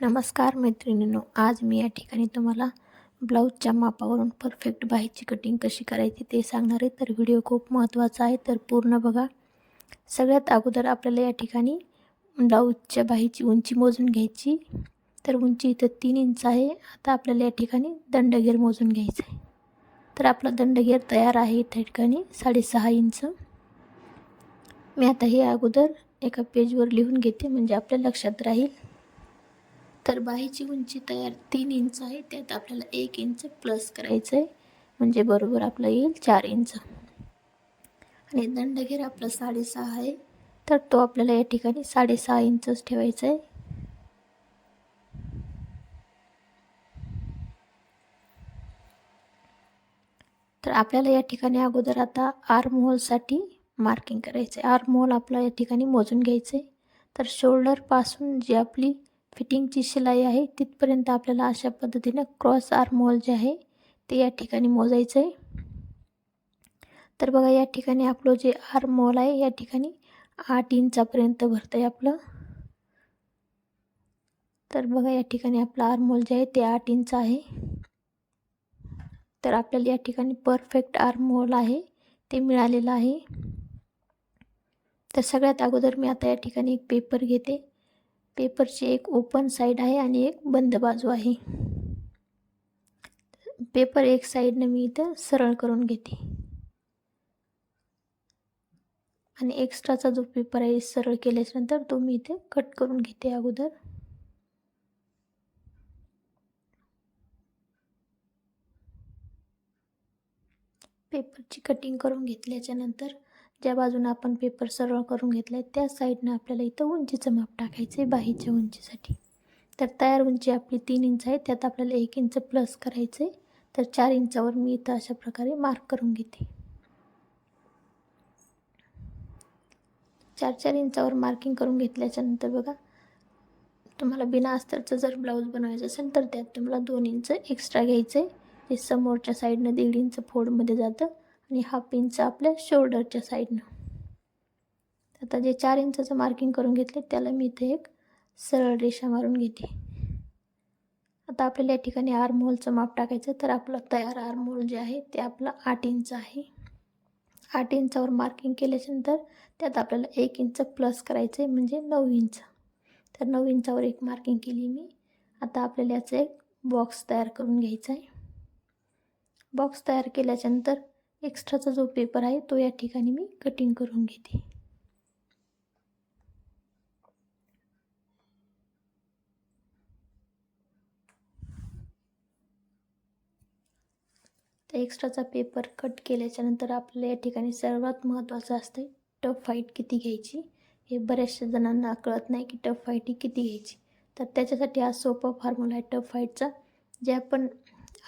नमस्कार मैत्रिणींनो आज मी या ठिकाणी तुम्हाला ब्लाऊजच्या मापावरून परफेक्ट बाहीची कटिंग कशी करायची ते सांगणार आहे. तर व्हिडिओ खूप महत्त्वाचा आहे तर पूर्ण बघा. सगळ्यात अगोदर आपल्याला या ठिकाणी ब्लाऊजच्या बाहीची उंची मोजून घ्यायची. तर उंची इथं तीन इंच आहे. आता आपल्याला या ठिकाणी दंडगेर मोजून घ्यायचं आहे. तर आपला दंडगेर तयार आहे त्या ठिकाणी साडेसहा इंच. मी आता हे अगोदर एका पेजवर लिहून घेते म्हणजे आपल्या लक्षात राहील. तर बाहीची उंची तयार तीन इंच आहे. त्यात आपल्याला एक इंच प्लस करायचं आहे म्हणजे बरोबर आपलं येईल चार इंच. आणि दंडघेर आपलं साडेसहा आहे. तर तो आपल्याला या ठिकाणी साडेसहा इंचच ठेवायचा आहे तर आपल्याला या ठिकाणी अगोदर आता आर्म होलसाठी मार्किंग करायचं आहे आर्म होल आपला या ठिकाणी मोजून घ्यायचं आहे तर शोल्डरपासून जी आपली फिटिंगची शिलाई आहे. तिथपर्यंत आपल्याला अशा पद्धतीनं क्रॉस आर्म होल जे आहे ते या ठिकाणी मोजायचं आहे तर बघा या ठिकाणी आपलं जे आर्म होल आहे या ठिकाणी आठ इंचापर्यंत भरतं आहे आपलं. तर बघा या ठिकाणी आपलं आर्म जे आहे ते आठ इंच आहे. तर आपल्याला या ठिकाणी परफेक्ट आर्म होल आहे ते मिळालेलं आहे. तर सगळ्यात अगोदर मी आता या ठिकाणी एक पेपर घेते. पेपरची एक ओपन साईड आहे आणि एक बंद बाजू आहे. पेपर एक साईडनं मी इथं सरळ करून घेते. आणि एक्स्ट्राचा जो पेपर आहे सरळ केल्याच्यानंतर तो मी इथे कट करून घेते अगोदर. पेपरची कटिंग करून घेतल्याच्यानंतर ज्या बाजूनं आपण पेपर सरळ करून घेतला आहे त्या साईडनं आपल्याला इथं उंचीचं माप टाकायचं आहे बाहीच्या उंचीसाठी. तर तयार उंची आपली तीन इंच आहे त्यात आपल्याला एक इंच प्लस करायचं आहे तर चार इंचावर मी इथं अशा प्रकारे मार्क करून घेते. चार चार इंचावर मार्किंग करून घेतल्याच्यानंतर बघा तुम्हाला बिना अस्तरचं जर ब्लाऊज बनवायचं असेल तर त्यात तुम्हाला दोन इंच एक्स्ट्रा घ्यायचं आहे ते समोरच्या साईडनं दीड इंच फोडमध्ये जातं आणि हाफ इंच आपल्या शोल्डरच्या साईडनं आता जे चार इंचाचं मार्किंग करून घेतले त्याला मी इथे एक सरळ रेषा मारून घेते. आता आपल्याला या ठिकाणी आरमोलचं माप टाकायचं तर आपलं तयार आरमोल जे आहे ते आपलं आठ इंच आहे. आठ इंचावर मार्किंग केल्याच्यानंतर त्यात आपल्याला एक इंच प्लस करायचं आहे म्हणजे नऊ इंच तर नऊ इंचावर एक मार्किंग केली मी. आता आपल्याला याचं एक बॉक्स तयार करून घ्यायचा आहे बॉक्स तयार केल्याच्यानंतर एक्स्ट्राचा जो पेपर आहे तो या ठिकाणी मी कटिंग करून घेते. तर एक्स्ट्राचा पेपर कट केल्याच्यानंतर आपल्याला या ठिकाणी सर्वात महत्त्वाचं असतं टफ फाईट किती घ्यायची? हे बऱ्याचशा जणांना कळत नाही की टफ फाईट ही किती घ्यायची. तर त्याच्यासाठी हा सोपा फॉर्म्युला आहे टफ फाईटचा जे आपण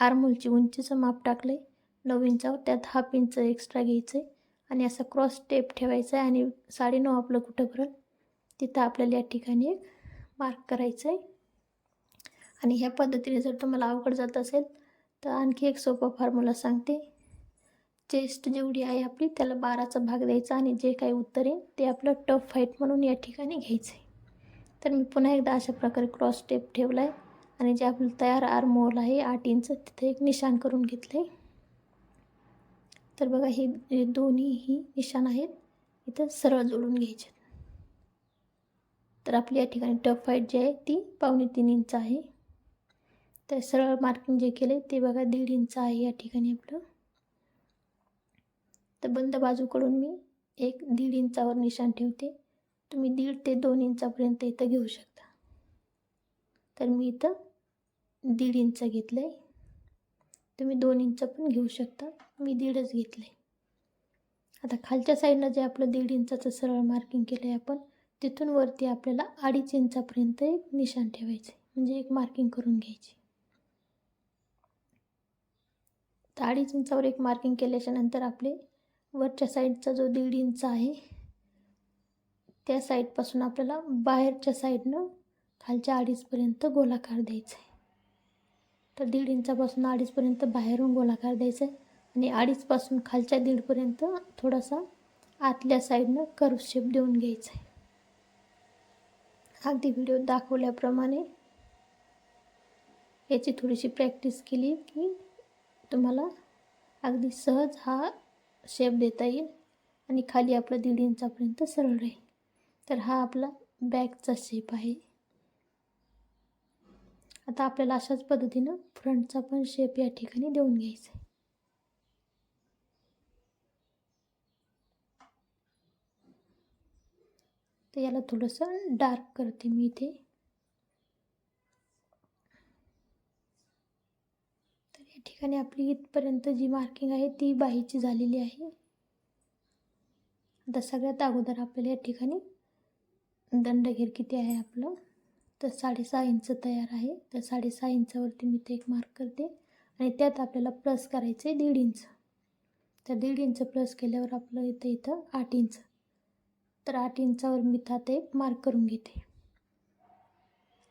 आरमोलची उंचीचं माप टाकलं आहे नऊ इंचावर त्यात हाफ इंच एक्स्ट्रा घ्यायचं आहे आणि असा क्रॉस टेप ठेवायचा आहे आणि साडेनऊ आपलं कुठं भरल तिथं आपल्याला या ठिकाणी एक मार्क करायचं आहे आणि ह्या पद्धतीने जर तुम्हाला अवघड जात असेल तर आणखी एक सोपा फॉर्म्युला सांगते. चेस्ट जेवढी आहे आपली त्याला बाराचा भाग द्यायचा आणि जे काही उत्तर येईल ते आपलं टफ फाईट म्हणून या ठिकाणी घ्यायचं आहे तर मी पुन्हा एकदा अशा प्रकारे क्रॉस टेप ठेवला आहे आणि जे आपलं तयार आर्मोल आहे आठ इंच तिथे एक निशाण करून घेतलं आहे तर बघा हे दोन्हीही निशाण आहेत. इथं सरळ जोडून घ्यायचे. तर आपली या ठिकाणी टफ फाईट जी आहे ती पावणे तीन इंच आहे. तर सरळ मार्किंग जे केलं ते बघा दीड इंच आहे या ठिकाणी आपलं. तर बंद बाजूकडून मी एक दीड इंचावर निशाण ठेवते. तुम्ही दीड ते दोन इंचापर्यंत इथं घेऊ शकता. तर मी इथं दीड इंच घेतलं आहे तुम्ही दोन इंच पण घेऊ शकता. मी दीडच घेतलं. आहे आता खालच्या साईडनं जे आपलं दीड इंचाचं सरळ मार्किंग केलं आहे आपण तिथून वरती आपल्याला अडीच इंचापर्यंत एक निशाण ठेवायचं आहे म्हणजे एक मार्किंग करून घ्यायची. तर अडीच इंचावर एक मार्किंग केल्याच्यानंतर आपले वरच्या साईडचा जो दीड इंच आहे त्या साईडपासून आपल्याला बाहेरच्या साईडनं खालच्या अडीचपर्यंत गोलाकार द्यायचा आहे तर दीड इंचापासून अडीचपर्यंत बाहेरून गोलाकार द्यायचा आहे. आणि अडीचपासून खालच्या दीडपर्यंत थोडासा आतल्या साईडनं कर्व शेप देऊन घ्यायचा आहे. अगदी व्हिडिओ दाखवल्याप्रमाणे याची थोडीशी प्रॅक्टिस केली की तुम्हाला अगदी सहज हा शेप देता येईल आणि खाली आपलं दीड इंचापर्यंत सरळ राहील. तर हा आपला बॅगचा शेप आहे. आता आपल्याला अशाच पद्धतीनं फ्रंटचा पण शेप या ठिकाणी देऊन घ्यायचा आहे तर याला थोडंसं डार्क करते मी इथे. तर या ठिकाणी आपली इथपर्यंत जी मार्किंग आहे ती बाहीची झालेली आहे. आता सगळ्यात अगोदर आपल्याला या ठिकाणी दंडघेर किती आहे आपलं? तर साडेसहा इंच तयार आहे. तर साडेसहा इंचावरती मी ते एक मार्क करते. आणि त्यात आपल्याला प्लस करायचं आहे दीड इंच. तर दीड इंच प्लस केल्यावर आपलं इथं इथं आठ इंच. तर आठ इंचावर मी त्यात ते मार्क करून घेते.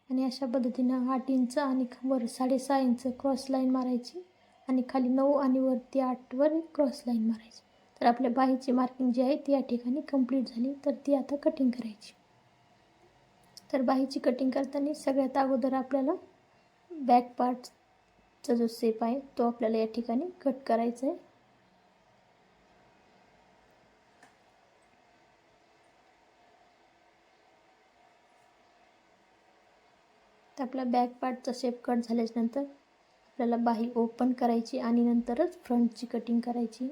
आणि अशा पद्धतीनं आठ इंच आणि वर साडेसहा इंच क्रॉस लाईन मारायची. आणि खाली नऊ आणि वरती आठवर क्रॉस लाईन मारायची. तर आपल्या बाहीची मार्किंग जी आहे ती या ठिकाणी कंप्लीट झाली. तर ती आता कटिंग करायची. तर बाहीची कटिंग करताना सगळ्यात अगोदर आपल्याला बॅक पार्टचा जो सेप आहे तो आपल्याला या ठिकाणी कट करायचा आहे तर आपला बॅक पार्टचा शेप कट झाल्याच्यानंतर आपल्याला बाही ओपन करायची आणि नंतरच फ्रंटची कटिंग करायची.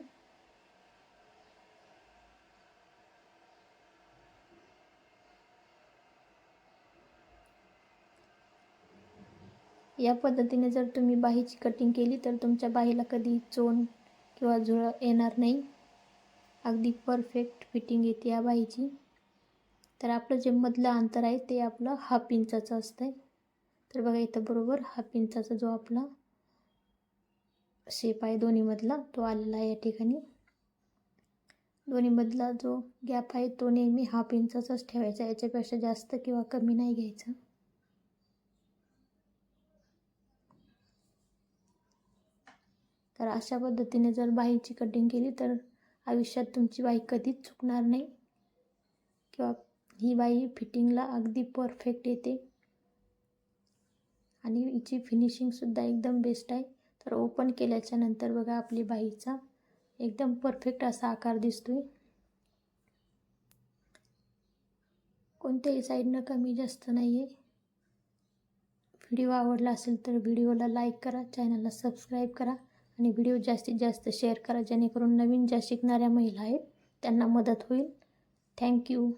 या पद्धतीने जर तुम्ही बाहीची कटिंग केली तर तुमच्या बाहीला कधी चोन किंवा झुळं येणार नाही. अगदी परफेक्ट फिटिंग येते या बाहीची. तर आपलं जे मधलं अंतर आहे ते आपलं हाफ इंचाचं असतं आहे तर बघा इथं बरोबर हाफ इंचाचा जो आपला शेप आहे दोन्हीमधला तो आलेला आहे या ठिकाणी. दोन्हीमधला जो गॅप आहे तो नेहमी हाफ इंचाचाच ठेवायचा. याच्यापेक्षा जास्त किंवा कमी नाही घ्यायचं. तर अशा पद्धतीने जर बाईची कटिंग केली तर आयुष्यात तुमची बाई कधीच चुकणार नाही. किंवा ही बाई फिटिंगला अगदी परफेक्ट येते. आणि हिची फिनिशिंगसुद्धा एकदम बेस्ट आहे. तर ओपन केल्याच्यानंतर बघा आपली बाईचा एकदम परफेक्ट असा आकार दिसतोय. कोणत्याही साईडनं कमी जास्त नाही आहे व्हिडिओ आवडला असेल तर व्हिडिओला लाईक करा चॅनलला सबस्क्राईब करा. आणि व्हिडिओ जास्तीत जास्त शेअर करा जेणेकरून नवीन ज्या शिकणाऱ्या महिला आहेत त्यांना मदत होईल. थँक्यू